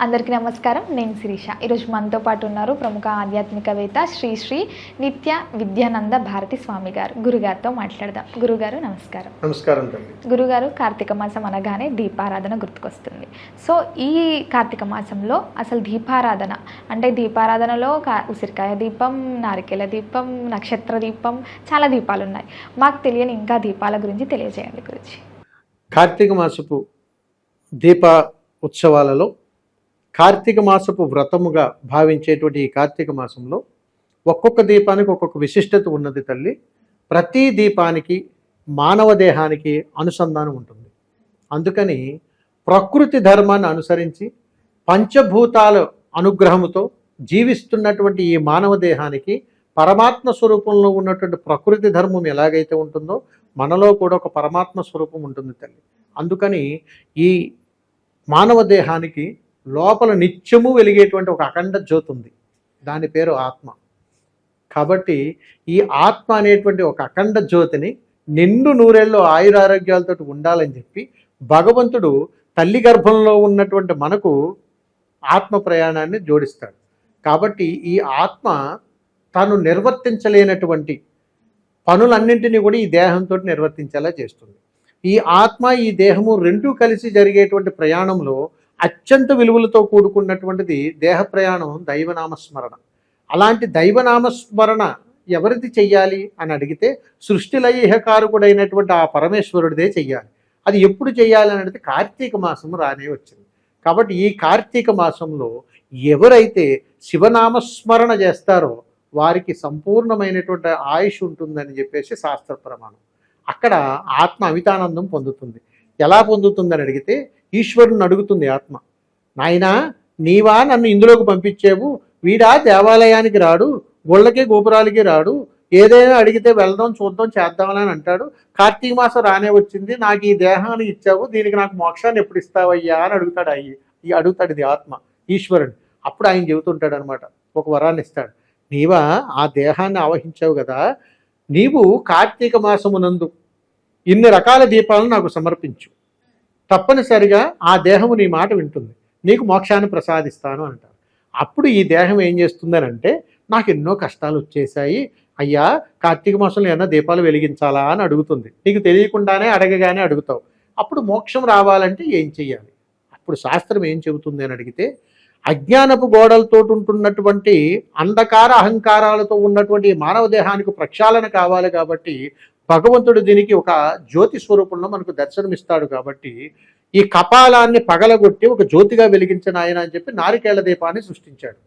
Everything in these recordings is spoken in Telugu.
అందరికీ నమస్కారం. నేను శిరీష. ఈరోజు మనతో పాటు ఉన్నారు ప్రముఖ ఆధ్యాత్మికవేత్త శ్రీ శ్రీ నిత్య విద్యానంద భారతి స్వామి గారు. గురుగారితో మాట్లాడదాం. గురుగారు నమస్కారం. నమస్కారం గురుగారు కార్తీక మాసం అనగానే దీపారాధన గుర్తుకొస్తుంది. సో ఈ కార్తీక మాసంలో అసలు దీపారాధన అంటే దీపారాధనలో కా- ఉసిరికాయ దీపం నారికేల దీపం నక్షత్ర దీపం చాలా దీపాలు ఉన్నాయి మాకు తెలియని ఇంకా దీపాల గురించి తెలియజేయండి గురించి కార్తీక మాసపు దీప ఉత్సవాలలో కార్తీక మాసపు వ్రతముగా భావించేటువంటి ఈ కార్తీక మాసంలో ఒక్కొక్క దీపానికి ఒక్కొక్క విశిష్టత ఉన్నది తల్లి. ప్రతి దీపానికి మానవ దేహానికి అనుసంధానం ఉంటుంది. అందుకని ప్రకృతి ధర్మాన్ని అనుసరించి పంచభూతాల అనుగ్రహముతో జీవిస్తున్నటువంటి ఈ మానవ దేహానికి పరమాత్మ స్వరూపంలో ఉన్నటువంటి ప్రకృతి ధర్మం ఎలాగైతే ఉంటుందో మనలో కూడా ఒక పరమాత్మ స్వరూపం ఉంటుంది తల్లి. అందుకని ఈ మానవ దేహానికి లోపల నిత్యము వెలిగేటువంటి ఒక అఖండ జ్యోతి ఉంది. దాని పేరు ఆత్మ. కాబట్టి ఈ ఆత్మ అనేటువంటి ఒక అఖండ జ్యోతిని నిండు నూరేళ్ళు ఆయురారోగ్యాలతో ఉండాలని చెప్పి భగవంతుడు తల్లి గర్భంలో ఉన్నటువంటి మనకు ఆత్మ ప్రయాణాన్ని జోడిస్తాడు. కాబట్టి ఈ ఆత్మ తను నిర్వర్తించలేనటువంటి పనులన్నింటినీ కూడా ఈ దేహంతో నిర్వర్తించేలా చేస్తుంది. ఈ ఆత్మ ఈ దేహము రెండూ కలిసి జరిగేటువంటి ప్రయాణంలో అత్యంత విలువలతో కూడుకున్నటువంటిది దేహ ప్రయాణం దైవనామస్మరణ. అలాంటి దైవనామస్మరణ ఎవరిది చెయ్యాలి అని అడిగితే సృష్టిలైహకారకుడైనటువంటి ఆ పరమేశ్వరుడిదే చెయ్యాలి. అది ఎప్పుడు చెయ్యాలి అని అడిగితే కార్తీక మాసం రానే వచ్చింది. కాబట్టి ఈ కార్తీక మాసంలో ఎవరైతే శివనామస్మరణ చేస్తారో వారికి సంపూర్ణమైనటువంటి ఆయుష్ ఉంటుందని చెప్పేసి శాస్త్ర ప్రమాణం. అక్కడ ఆత్మ అమితానందం పొందుతుంది. ఎలా పొందుతుందని అడిగితే ఈశ్వరుని అడుగుతుంది ఆత్మ. నాయనా నీవా నన్ను ఇందులోకి పంపించేవు? వీడా దేవాలయానికి రాడు గుళ్ళకి గోపురాలకి రాడు ఏదైనా అడిగితే వెళ్దాం చూద్దాం చేద్దామని అంటాడు. కార్తీక మాసం రానే వచ్చింది నాకు ఈ దేహాన్ని ఇచ్చావు దీనికి నాకు మోక్షాన్ని ఎప్పుడు ఇస్తావయ్యా? అని అడుగుతాడు అయ్యి ఈ అడుగుతాడు ఇది ఆత్మ ఈశ్వరుడు. అప్పుడు ఆయన చెబుతుంటాడు అనమాట ఒక వరాన్ని ఇస్తాడు. నీవా ఆ దేహాన్ని ఆవహించావు కదా నీవు కార్తీక మాసమునందు ఇన్ని రకాల దీపాలను నాకు సమర్పించు. తప్పనిసరిగా ఆ దేహము నీ మాట వింటుంది. నీకు మోక్షాన్ని ప్రసాదిస్తాను అంటారు. అప్పుడు ఈ దేహం ఏం చేస్తుందని అంటే నాకు ఎన్నో కష్టాలు వచ్చేసాయి అయ్యా కార్తీక మాసంలో ఏమన్నా దీపాలు వెలిగించాలా అని అడుగుతుంది. నీకు తెలియకుండానే అడగగానే అడుగుతావు. అప్పుడు మోక్షం రావాలంటే ఏం చెయ్యాలి? అప్పుడు శాస్త్రం ఏం చెబుతుంది అని అడిగితే అజ్ఞానపు గోడలతో ఉంటున్నటువంటి అంధకార అహంకారాలతో ఉన్నటువంటి మానవ దేహానికి ప్రక్షాళన కావాలి కాబట్టి భగవంతుడు దీనికి ఒక జ్యోతి స్వరూపంలో మనకు దర్శనమిస్తాడు కాబట్టి ఈ కపాలాన్ని పగలగొట్టి ఒక జ్యోతిగా వెలిగించిన ఆయన అని చెప్పి నారికేళ్ళ దీపాన్ని సృష్టించాడు.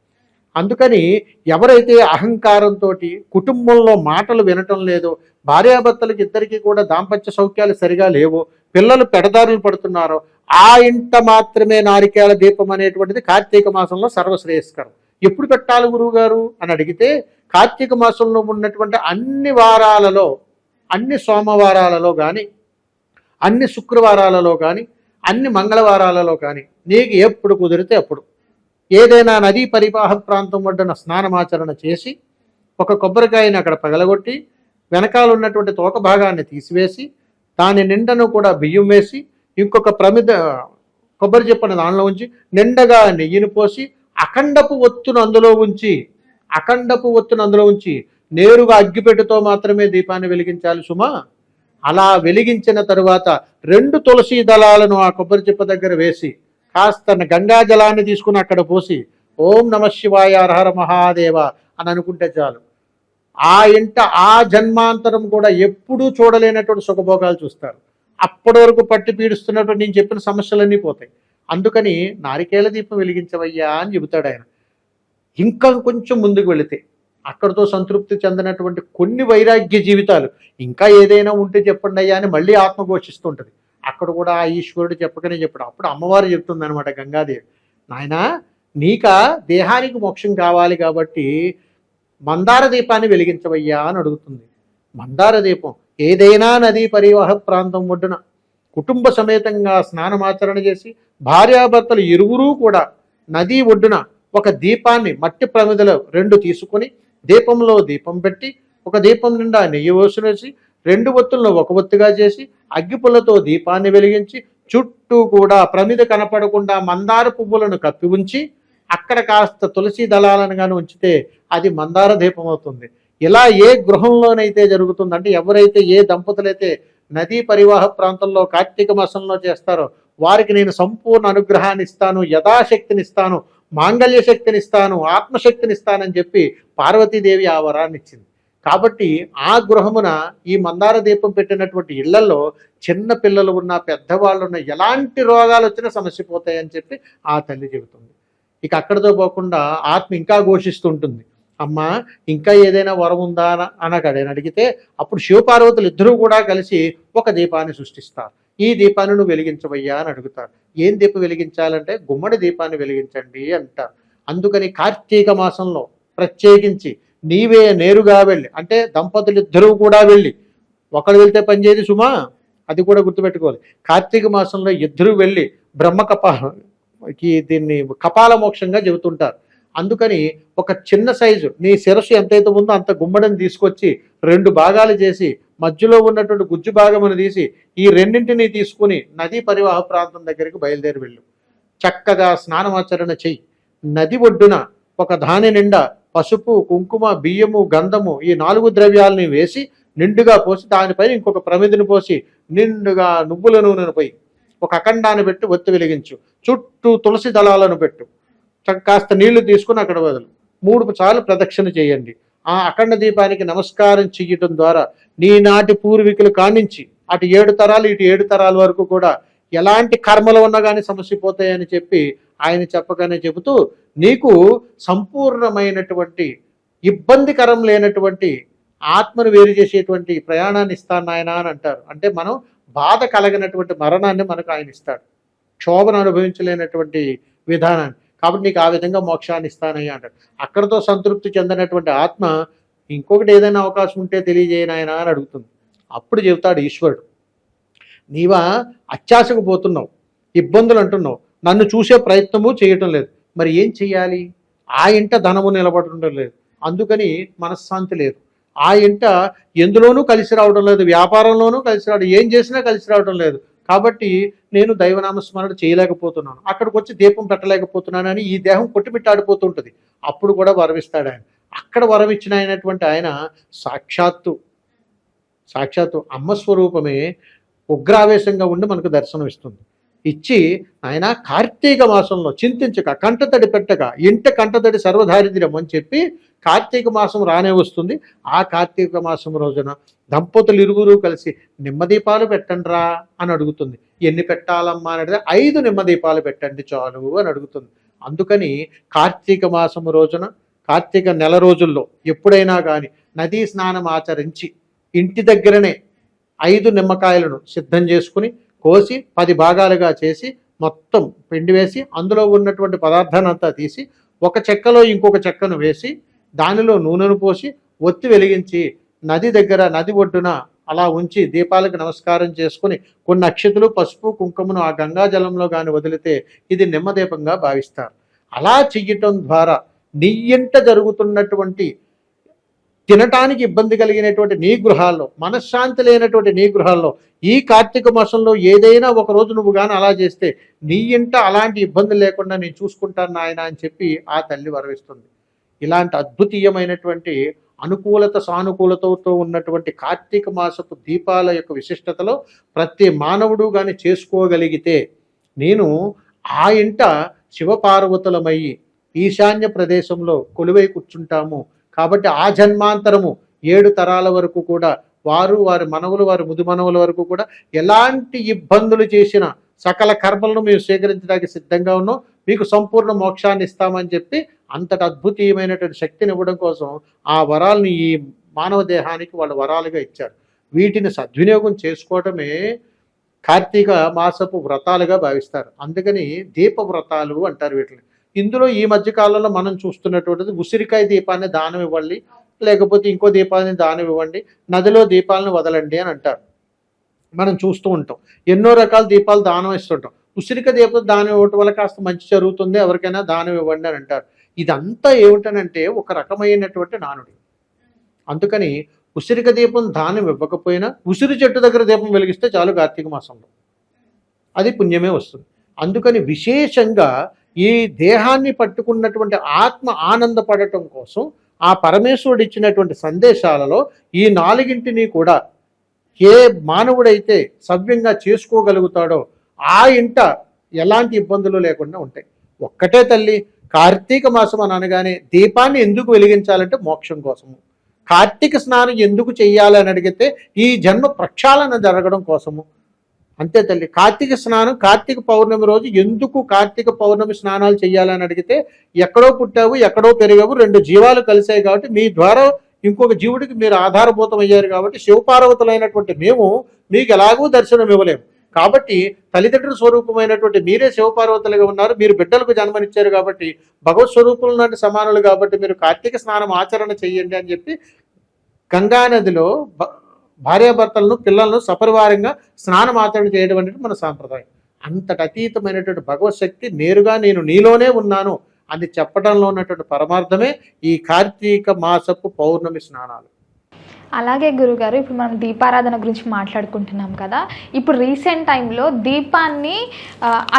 అందుకని ఎవరైతే అహంకారంతో కుటుంబంలో మాటలు వినటం లేదో భార్యాభర్తలకు ఇద్దరికీ కూడా దాంపత్య సౌఖ్యాలు సరిగా లేవో పిల్లలు పెడదారులు పడుతున్నారో ఆ ఇంట మాత్రమే నారికేళ దీపం అనేటువంటిది కార్తీక మాసంలో సర్వశ్రేయస్కరం. ఎప్పుడు పెట్టాలి గురువు గారు అని అడిగితే కార్తీక మాసంలో ఉన్నటువంటి అన్ని వారాలలో అన్ని సోమవారాలలో కానీ అన్ని శుక్రవారాలలో కానీ అన్ని మంగళవారాలలో కానీ నీకు ఎప్పుడు కుదిరితే అప్పుడు. ఏదైనా నదీ పరివాహ ప్రాంతం ఒడ్డున స్నానమాచరణ చేసి ఒక కొబ్బరికాయని అక్కడ పగలగొట్టి వెనకాల ఉన్నటువంటి తోక భాగాన్ని తీసివేసి దాని నిండను కూడా బియ్యం వేసి ఇంకొక ప్రమిద కొబ్బరి చెప్పని దానిలో ఉంచి నిండగా నెయ్యిని పోసి అఖండపు ఒత్తును అందులో ఉంచి అఖండపు ఒత్తును అందులో ఉంచి నేరుగా అగ్గిపెట్టెతో మాత్రమే దీపాన్ని వెలిగించాలి సుమా. అలా వెలిగించిన తరువాత రెండు తులసి దళాలను ఆ కొబ్బరి చెప్ప దగ్గర వేసి కాస్త గంగా జలాన్ని తీసుకుని అక్కడ పోసి ఓం నమ శివాయ అర్హర మహాదేవ అని అనుకుంటే చాలు. ఆ ఇంట ఆ జన్మాంతరం కూడా ఎప్పుడూ చూడలేనటువంటి సుఖభోగాలు చూస్తారు. అప్పటి వరకు పట్టి పీడిస్తున్నటువంటి నేను చెప్పిన సమస్యలన్నీ పోతాయి. అందుకని నారికేల దీపం వెలిగించవయ్యా అని చెబుతాడు ఆయన. ఇంకా కొంచెం ముందుకు వెళితే అక్కడితో సంతృప్తి చెందినటువంటి కొన్ని వైరాగ్య జీవితాలు. ఇంకా ఏదైనా ఉంటే చెప్పండి అయ్యా అని మళ్ళీ ఆత్మఘోషిస్తుంటుంది అక్కడ కూడా ఆ ఈశ్వరుడు చెప్పకనే చెప్పాడు. అప్పుడు అమ్మవారు చెప్తుంది అనమాట గంగాదేవి నాయనా నీక దేహానికి మోక్షం కావాలి కాబట్టి మందార దీపాన్ని వెలిగించవయ్యా అని అడుగుతుంది. మందార దీపం ఏదైనా నదీ పరివాహ ప్రాంతం ఒడ్డున కుటుంబ సమేతంగా స్నానమాచరణ చేసి భార్యాభర్తలు ఇరువురూ కూడా నదీ ఒడ్డున ఒక దీపాన్ని మట్టి ప్రమిదలో రెండు తీసుకొని దీపంలో దీపం పెట్టి ఒక దీపం నిండా నెయ్యి వేసి రెండు ఒత్తులను ఒక ఒత్తుగా చేసి అగ్గిపుల్లతో దీపాన్ని వెలిగించి చుట్టూ కూడా ప్రమిద కనపడకుండా మందార పువ్వులను కప్పి ఉంచి అక్కడ కాస్త తులసి దళాలను కానీ ఉంచితే అది మందార దీపం అవుతుంది. ఇలా ఏ గృహంలోనైతే జరుగుతుందంటే ఎవరైతే ఏ దంపతులైతే నదీ పరివాహ ప్రాంతంలో కార్తీక మాసంలో చేస్తారో వారికి నేను సంపూర్ణ అనుగ్రహాన్ని ఇస్తాను యథాశక్తిని ఇస్తాను మాంగళ్య శక్తినిస్తాను ఆత్మశక్తినిస్తానని చెప్పి పార్వతీదేవి ఆ వరాన్ని ఇచ్చింది కాబట్టి ఆ గృహమున ఈ మందార దీపం పెట్టినటువంటి ఇళ్ళలో చిన్న పిల్లలు ఉన్న పెద్దవాళ్ళు ఉన్న ఎలాంటి రోగాలు వచ్చినా సమస్య పోతాయని చెప్పి ఆ తల్లి చెబుతుంది. ఇక అక్కడితో పోకుండా ఆత్మ ఇంకా ఘోషిస్తుంటుంది. అమ్మా ఇంకా ఏదైనా వరం ఉందా అని అడిగితే అప్పుడు శివపార్వతులు ఇద్దరూ కూడా కలిసి ఒక దీపాన్ని సృష్టిస్తారు. ఈ దీపాన్ని నువ్వు వెలిగించవయ్యా అని అడుగుతారు ఏం దీపం వెలిగించాలంటే గుమ్మడి దీపాన్ని వెలిగించండి అంటారు అందుకని కార్తీక మాసంలో ప్రత్యేకించి నీవే నేరుగా వెళ్ళి అంటే దంపతులు ఇద్దరూ కూడా వెళ్ళి ఒకడు వెళ్తే పనిచేయదు సుమా అది కూడా గుర్తుపెట్టుకోవాలి. కార్తీక మాసంలో ఇద్దరు వెళ్ళి బ్రహ్మ కపాలకి దీన్ని కపాల మోక్షంగా చెబుతుంటారు. అందుకని ఒక చిన్న సైజు నీ శిరస్సు ఎంతైతే ఉందో అంత గుమ్మడిని తీసుకొచ్చి రెండు భాగాలు చేసి మధ్యలో ఉన్నటువంటి గుజ్జు భాగమును తీసి ఈ రెండింటిని తీసుకుని నదీ పరివాహ ప్రాంతం దగ్గరికి బయలుదేరి వెళ్ళు. చక్కగా స్నానమాచరణ చెయ్యి. నది ఒడ్డున ఒక దాని నిండా పసుపు కుంకుమ బియ్యము గంధము ఈ నాలుగు ద్రవ్యాలని వేసి నిండుగా పోసి దానిపై ఇంకొక ప్రమిదిని పోసి నిండుగా నువ్వుల నూనెను పోయి ఒక అఖండాన్ని పెట్టి ఒత్తి వెలిగించు. చుట్టూ తులసి దళాలను పెట్టు. కాస్త నీళ్ళు తీసుకుని అక్కడ వదలు. మూడు సార్లు ప్రదక్షిణ చేయండి. ఆ అఖండ దీపానికి నమస్కారం చెయ్యటం ద్వారా నీనాటి పూర్వీకులు కానించి అటు ఏడు తరాలు ఇటు ఏడు తరాల వరకు కూడా ఎలాంటి కర్మలు ఉన్నా కానీ సమస్య పోతాయని చెప్పి ఆయన చెప్పగానే చెబుతూ నీకు సంపూర్ణమైనటువంటి ఇబ్బందికరం లేనటువంటి ఆత్మను వేరు చేసేటువంటి ప్రయాణాన్ని ఇస్తాను ఆయన అని అంటారు. అంటే మనం బాధ కలగినటువంటి మరణాన్ని మనకు ఆయన ఇస్తాడు. క్షోభను అనుభవించలేనటువంటి విధానాన్ని. కాబట్టి నీకు ఆ విధంగా మోక్షాన్ని ఇస్తానయ్యా అంటాడు. అక్కడతో సంతృప్తి చెందినటువంటి ఆత్మ ఇంకొకటి ఏదైనా అవకాశం ఉంటే తెలియజేయనాయనా అని అడుగుతుంది. అప్పుడు చెబుతాడు ఈశ్వరుడు నీవా అత్యాశకు పోతున్నావు ఇబ్బందులు అంటున్నావు నన్ను చూసే ప్రయత్నము చేయటం లేదు. మరి ఏం చెయ్యాలి? ఆ ఇంట ధనము నిలబడటం లేదు. అందుకని మనశ్శాంతి లేదు. ఆ ఇంట ఎందులోనూ కలిసి రావడం లేదు వ్యాపారంలోనూ కలిసి రావడం ఏం చేసినా కలిసి రావడం లేదు. కాబట్టి నేను దైవనామ స్మరణ చేయలేకపోతున్నాను. అక్కడికి వచ్చి దీపం పెట్టలేకపోతున్నానని ఈ దేహం కొట్టిమిట్టాడిపోతుంటుంది. అప్పుడు కూడా వరవిస్తాడు ఆయన. అక్కడ వరవిచ్చిన అయినటువంటి ఆయన సాక్షాత్తు సాక్షాత్తు అమ్మ స్వరూపమే ఉగ్రావేశంగా ఉండి మనకు దర్శనం ఇస్తుంది ఇచ్చి ఆయన కార్తీక మాసంలో చింతించక కంటతడి పెట్టక ఇంట కంటతడి సర్వదారిద్ర్యం అని చెప్పి కార్తీక మాసం రానే వస్తుంది. ఆ కార్తీక మాసం రోజున దంపతులు ఇరువురు కలిసి నిమ్మదీపాలు పెట్టండిరా అని అడుగుతుంది. ఎన్ని పెట్టాలమ్మా అని అడిగితే ఐదు నిమ్మదీపాలు పెట్టండి చాలు అని అడుగుతుంది. అందుకని కార్తీక మాసం రోజున కార్తీక నెల రోజుల్లో ఎప్పుడైనా కానీ నదీ స్నానం ఆచరించి ఇంటి దగ్గరనే ఐదు నిమ్మకాయలను సిద్ధం చేసుకుని కోసి పది భాగాలుగా చేసి మొత్తం పిండి వేసి అందులో ఉన్నటువంటి పదార్థాన్ని అంతా తీసి ఒక చెక్కలో ఇంకొక చెక్కను వేసి దానిలో నూనెను పోసి ఒత్తి వెలిగించి నది దగ్గర నది ఒడ్డున అలా ఉంచి దీపాలకు నమస్కారం చేసుకుని కొన్ని అక్షతులు పసుపు కుంకుమను ఆ గంగా జలంలో కానీ వదిలితే ఇది నిమ్మదీపంగా భావిస్తారు. అలా చెయ్యటం ద్వారా నీ ఇంట జరుగుతున్నటువంటి తినటానికి ఇబ్బంది కలిగినటువంటి నీ గృహాల్లో మనశ్శాంతి లేనటువంటి నీ గృహాల్లో ఈ కార్తీక మాసంలో ఏదైనా ఒక రోజు నువ్వు కానీ అలా చేస్తే నీ ఇంట అలాంటి ఇబ్బంది లేకుండా నేను చూసుకుంటాను నాయన అని చెప్పి ఆ తల్లి వరవిస్తుంది ఇలాంటి అద్భుతీయమైనటువంటి అనుకూలత సానుకూలతతో ఉన్నటువంటి కార్తీక మాసపు దీపాల యొక్క విశిష్టతలో ప్రతి మానవుడు కానీ చేసుకోగలిగితే నేను ఆ ఇంట శివపార్వతులమయ్యి ఈశాన్య ప్రదేశంలో కొలువై కూర్చుంటాము. కాబట్టి ఆ జన్మాంతరము ఏడు తరాల వరకు కూడా వారు వారి మనవులు వారి ముదు మనవుల వరకు కూడా ఎలాంటి ఇబ్బందులు చేసిన సకల కర్మలను మేము స్వీకరించడానికి సిద్ధంగా ఉన్నాం. మీకు సంపూర్ణ మోక్షాన్ని ఇస్తామని చెప్పి అంతటి అద్భుతీయమైనటువంటి శక్తిని ఇవ్వడం కోసం ఆ వరాలని ఈ మానవ దేహానికి వాళ్ళు వరాలుగా ఇచ్చారు. వీటిని సద్వినియోగం చేసుకోవటమే కార్తీక మాసపు వ్రతాలుగా భావిస్తారు. అందుకని దీప వ్రతాలు అంటారు వీటిని. ఇందులో ఈ మధ్య కాలంలో మనం చూస్తున్నటువంటిది ఉసిరికాయ దీపాన్ని దానం ఇవ్వండి లేకపోతే ఇంకో దీపాన్ని దానం ఇవ్వండి నదిలో దీపాలను వదలండి అని అంటారు. మనం చూస్తూ ఉంటాం. ఎన్నో రకాల దీపాలు దానం ఇస్తుంటాం. ఉసిరిక దీపం దానం ఇవ్వటం వల్ల కాస్త మంచి జరుగుతుంది ఎవరికైనా దానం ఇవ్వండి అని అంటారు. ఇదంతా ఏమిటనంటే ఒక రకమైనటువంటి నానుడి. అందుకని ఉసిరిక దీపం దానం ఇవ్వకపోయినా ఉసిరి చెట్టు దగ్గర దీపం వెలిగిస్తే చాలు కార్తీక మాసంలో. అది పుణ్యమే వస్తుంది. అందుకని విశేషంగా ఈ దేహాన్ని పట్టుకున్నటువంటి ఆత్మ ఆనందపడటం కోసం ఆ పరమేశ్వరుడు ఇచ్చినటువంటి సందేశాలలో ఈ నాలుగింటిని కూడా ఏ మానవుడైతే సవ్యంగా చేసుకోగలుగుతాడో ఆ ఇంట ఎలాంటి ఇబ్బందులు లేకుండా ఉంటాయి. ఒక్కటే తల్లి కార్తీక మాసం అని అనగానే దీపాన్ని ఎందుకు వెలిగించాలంటే మోక్షం కోసము. కార్తీక స్నానం ఎందుకు చెయ్యాలి అని అడిగితే ఈ జన్మ ప్రక్షాళన జరగడం కోసము. అంతే తల్లి కార్తీక స్నానం కార్తీక పౌర్ణమి రోజు ఎందుకు కార్తీక పౌర్ణమి స్నానాలు చేయాలని అడిగితే ఎక్కడో పుట్టావు ఎక్కడో పెరిగావు రెండు జీవాలు కలిసాయి కాబట్టి మీ ద్వారా ఇంకొక జీవుడికి మీరు ఆధారభూతం అయ్యారు కాబట్టి శివపార్వతులైనటువంటి మేము మీకు ఎలాగూ దర్శనం ఇవ్వలేము కాబట్టి తల్లిదండ్రుల స్వరూపమైనటువంటి మీరే శివపార్వతులుగా ఉన్నారు మీరు బిడ్డలకు జన్మనిచ్చారు కాబట్టి భగవత్ స్వరూపులు లాంటి సమానులు కాబట్టి మీరు కార్తీక స్నానం ఆచరణ చెయ్యండి అని చెప్పి గంగానదిలో భ- భార్యాభర్తలను పిల్లలను సపరివారంగా స్నానం ఆచరణ చేయడం అనేది మన సాంప్రదాయం. అంతటి అతీతమైనటువంటి భగవత్ శక్తి నేరుగా నేను నీలోనే ఉన్నాను అని చెప్పడంలో ఉన్నటువంటి పరమార్థమే ఈ కార్తీక మాసపు పౌర్ణమి స్నానాలు. అలాగే గురుగారు ఇప్పుడు మనం దీపారాధన గురించి మాట్లాడుకుంటున్నాం కదా. ఇప్పుడు రీసెంట్ టైంలో దీపాన్ని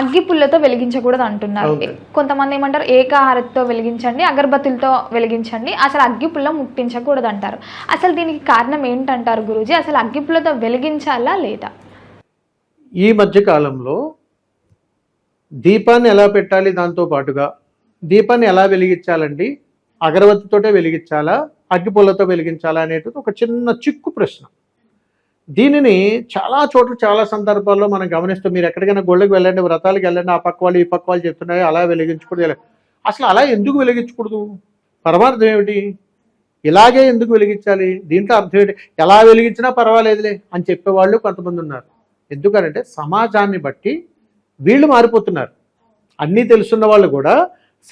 అగ్గి పుల్లతో వెలిగించకూడదు అంటున్నారు. కొంతమంది ఏమంటారు ఏకాహారతితో వెలిగించండి అగరబత్తులతో వెలిగించండి అసలు అగ్గి పుల్ల ముట్టించకూడదు అంటారు అసలు దీనికి కారణం ఏంటంటారు గురూజీ? అసలు అగ్గి పుల్లతో వెలిగించాలా లేదా? ఈ మధ్య కాలంలో దీపాన్ని ఎలా పెట్టాలి దాంతో పాటుగా దీపాన్ని ఎలా వెలిగించాలండి? అగరవత్తితోటే వెలిగించాలా? అగ్గిపుల్లతో వెలిగించాలా అనేటిది ఒక చిన్న చిక్కు ప్రశ్న. దీనిని చాలా చోట్ల చాలా సందర్భాల్లో మనం గమనిస్తూ మీరు ఎక్కడికైనా గుళ్ళకి వెళ్ళండి వ్రతాలకు వెళ్ళండి ఆ పక్క వాళ్ళు ఈ పక్క వాళ్ళు చెప్తున్నాయి అలా వెలిగించకూడదు అసలు అలా ఎందుకు వెలిగించకూడదు? పరమార్థం ఏమిటి? ఇలాగే ఎందుకు వెలిగించాలి? దీంట్లో అర్థం ఏంటి? ఎలా వెలిగించినా పర్వాలేదులే అని చెప్పేవాళ్ళు కొంతమంది ఉన్నారు. ఎందుకనంటే సమాజాన్ని బట్టి వీళ్ళు మారిపోతున్నారు. అన్నీ తెలుసున్న వాళ్ళు కూడా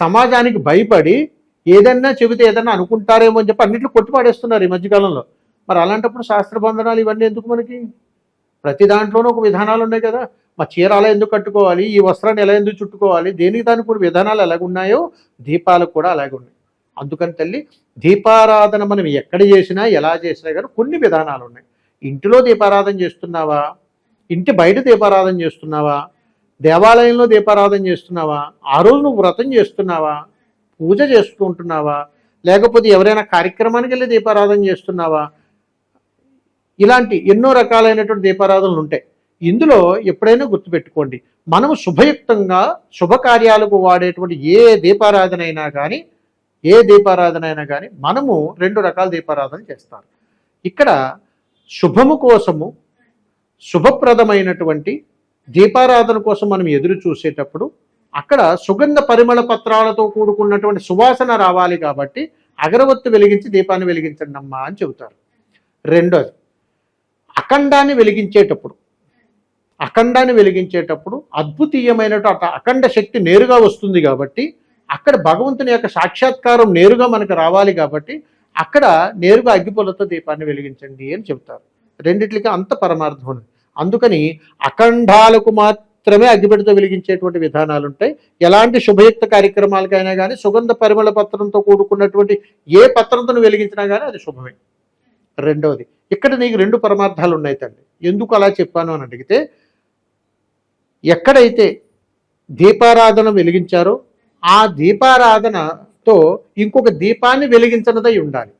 సమాజానికి భయపడి ఏదన్నా చెబితే ఏదన్నా అనుకుంటారేమో అని చెప్పి అన్నింటిలో కొట్టుపాడేస్తున్నారు ఈ మధ్యకాలంలో. మరి అలాంటప్పుడు శాస్త్ర బంధనాలు ఇవన్నీ ఎందుకు మనకి? ప్రతి దాంట్లోనూ ఒక విధానాలు ఉన్నాయి కదా. మా చీర అలా ఎందుకు కట్టుకోవాలి? ఈ వస్త్రాన్ని ఎలా ఎందుకు చుట్టుకోవాలి? దేనికి దానికి కొన్ని విధానాలు ఎలాగున్నాయో దీపాలకు కూడా అలాగే ఉన్నాయి. అందుకని తల్లి దీపారాధన మనం ఎక్కడ చేసినా ఎలా చేసినా కానీ కొన్ని విధానాలు ఉన్నాయి. ఇంటిలో దీపారాధన చేస్తున్నావా? ఇంటి బయట దీపారాధన చేస్తున్నావా? దేవాలయంలో దీపారాధన చేస్తున్నావా? ఆ రోజు నువ్వు వ్రతం చేస్తున్నావా? పూజ చేసుకుంటున్నావా లేకపోతే ఎవరైనా కార్యక్రమానికి వెళ్ళి దీపారాధన చేస్తున్నావా? ఇలాంటి ఎన్నో రకాలైనటువంటి దీపారాధనలు ఉంటాయి. ఇందులో ఎప్పుడైనా గుర్తుపెట్టుకోండి. మనము శుభయుక్తంగా శుభకార్యాలకు వాడేటువంటి ఏ దీపారాధన అయినా కానీ ఏ దీపారాధన అయినా కానీ మనము రెండు రకాల దీపారాధన చేస్తాం ఇక్కడ శుభము కోసము శుభప్రదమైనటువంటి దీపారాధన కోసం మనం ఎదురు చూసేటప్పుడు అక్కడ సుగంధ పరిమళ పత్రాలతో కూడుకున్నటువంటి సువాసన రావాలి కాబట్టి అగరవత్తు వెలిగించి దీపాన్ని వెలిగించండి అమ్మా అని చెబుతారు. రెండోది అఖండాన్ని వెలిగించేటప్పుడు అఖండాన్ని వెలిగించేటప్పుడు అద్భుతీయమైనటువంటి అఖండ శక్తి నేరుగా వస్తుంది కాబట్టి అక్కడ భగవంతుని యొక్క సాక్షాత్కారం నేరుగా మనకు రావాలి కాబట్టి అక్కడ నేరుగా అగ్గిపొలతో దీపాన్ని వెలిగించండి అని చెబుతారు. రెండిట్లకి అంత పరమార్థం ఉంది. అందుకని అఖండాలకు మాత్రం మాత్రమే అగ్గిపెట్టతో వెలిగించేటువంటి విధానాలు ఉంటాయి ఎలాంటి శుభయుక్త కార్యక్రమాలకైనా కానీ సుగంధ పరిమళ పత్రంతో కూడుకున్నటువంటి ఏ పత్రంతో వెలిగించినా కానీ అది శుభమే. రెండవది ఇక్కడ నీకు రెండు పరమార్థాలు ఉన్నాయి తండ్రి ఎందుకు అలా చెప్పాను అని అడిగితే ఎక్కడైతే దీపారాధన వెలిగించారో ఆ దీపారాధనతో ఇంకొక దీపాన్ని వెలిగించినదై ఉండాలి.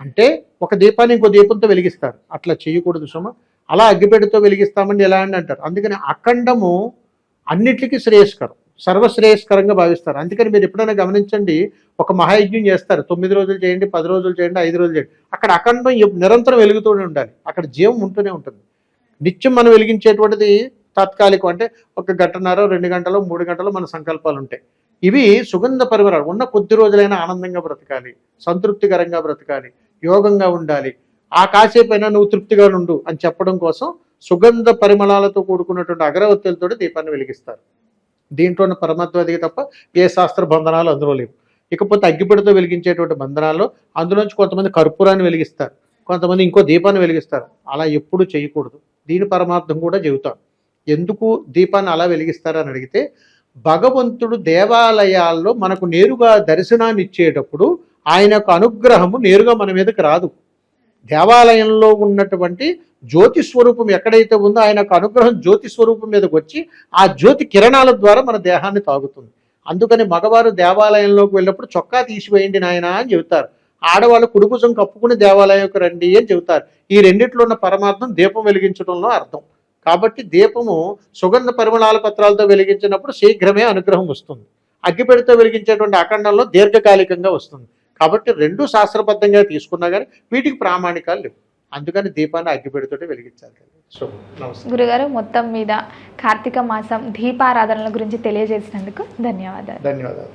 అంటే ఒక దీపాన్ని ఇంకో దీపంతో వెలిగిస్తారు. అట్లా చేయకూడదు సుమ. అలా అగ్గిపెట్టెతో వెలిగిస్తామని ఎలా అని అంటారు. అందుకని అఖండము అన్నిటికీ శ్రేయస్కరం సర్వశ్రేయస్కరంగా భావిస్తారు. అందుకని మీరు ఎప్పుడైనా గమనించండి ఒక మహాయజ్ఞం చేస్తారు తొమ్మిది రోజులు చేయండి పది రోజులు చేయండి ఐదు రోజులు చేయండి. అక్కడ అఖండం నిరంతరం వెలుగుతూనే ఉండాలి. అక్కడ జీవం ఉంటూనే ఉంటుంది. నిత్యం మనం వెలిగించేటువంటిది తాత్కాలికం అంటే ఒక గంటన్నర రెండు గంటలు మూడు గంటలు మన సంకల్పాలు ఉంటాయి. ఇవి సుగంధ పరిమళాలు. ఉన్న కొద్ది రోజులైనా ఆనందంగా బ్రతకాలి సంతృప్తికరంగా బ్రతకాలి యోగంగా ఉండాలి. ఆ కాసేపైనా నువ్వు తృప్తిగా ఉండు అని చెప్పడం కోసం సుగంధ పరిమళాలతో కూడుకున్నటువంటి అగరవత్తులతో దీపాన్ని వెలిగిస్తారు. దీంట్లో ఉన్న పరమత్వాదికి తప్ప ఏ శాస్త్ర బంధనాలు అందులో లేవు. ఇకపోతే అగ్గిపెడితో వెలిగించేటువంటి బంధనాల్లో అందులోంచి కొంతమంది కర్పూరాన్ని వెలిగిస్తారు కొంతమంది ఇంకో దీపాన్ని వెలిగిస్తారు. అలా ఎప్పుడు చేయకూడదు. దీని పరమార్థం కూడా చెబుతాం. ఎందుకు దీపాన్ని అలా వెలిగిస్తారని అడిగితే భగవంతుడు దేవాలయాల్లో మనకు నేరుగా దర్శనాన్ని ఇచ్చేటప్పుడు ఆయన యొక్క అనుగ్రహము నేరుగా మన మీదకి రాదు. దేవాలయంలో ఉన్నటువంటి జ్యోతి స్వరూపం ఎక్కడైతే ఉందో ఆయన అనుగ్రహం జ్యోతి స్వరూపం మీదకి వచ్చి ఆ జ్యోతి కిరణాల ద్వారా మన దేహాన్ని తాగుతుంది. అందుకని మగవారు దేవాలయంలోకి వెళ్ళినప్పుడు చొక్కా తీసివేయండి నాయన అని చెబుతారు. ఆడవాళ్ళు కుడుపుసం కప్పుకుని దేవాలయంకి రండి అని చెబుతారు. ఈ రెండిట్లో ఉన్న పరమార్థం దీపం వెలిగించడంలో అర్థం. కాబట్టి దీపము సుగంధ పరిమళాల పత్రాలతో వెలిగించినప్పుడు శీఘ్రమే అనుగ్రహం వస్తుంది. అగ్గిపెడితో వెలిగించేటువంటి అఖండంలో దీర్ఘకాలికంగా వస్తుంది. కాబట్టి రెండు శాస్త్రబద్ధంగా తీసుకున్నా కానీ వీటికి ప్రామాణికాలు లేవు. అందుకని దీపాన్ని అగ్గిపెడితోటి వెలిగించాలి. గురుగారు మొత్తం మీద కార్తీక మాసం దీపారాధనల గురించి తెలియజేసినందుకు ధన్యవాదాలు. ధన్యవాదాలు.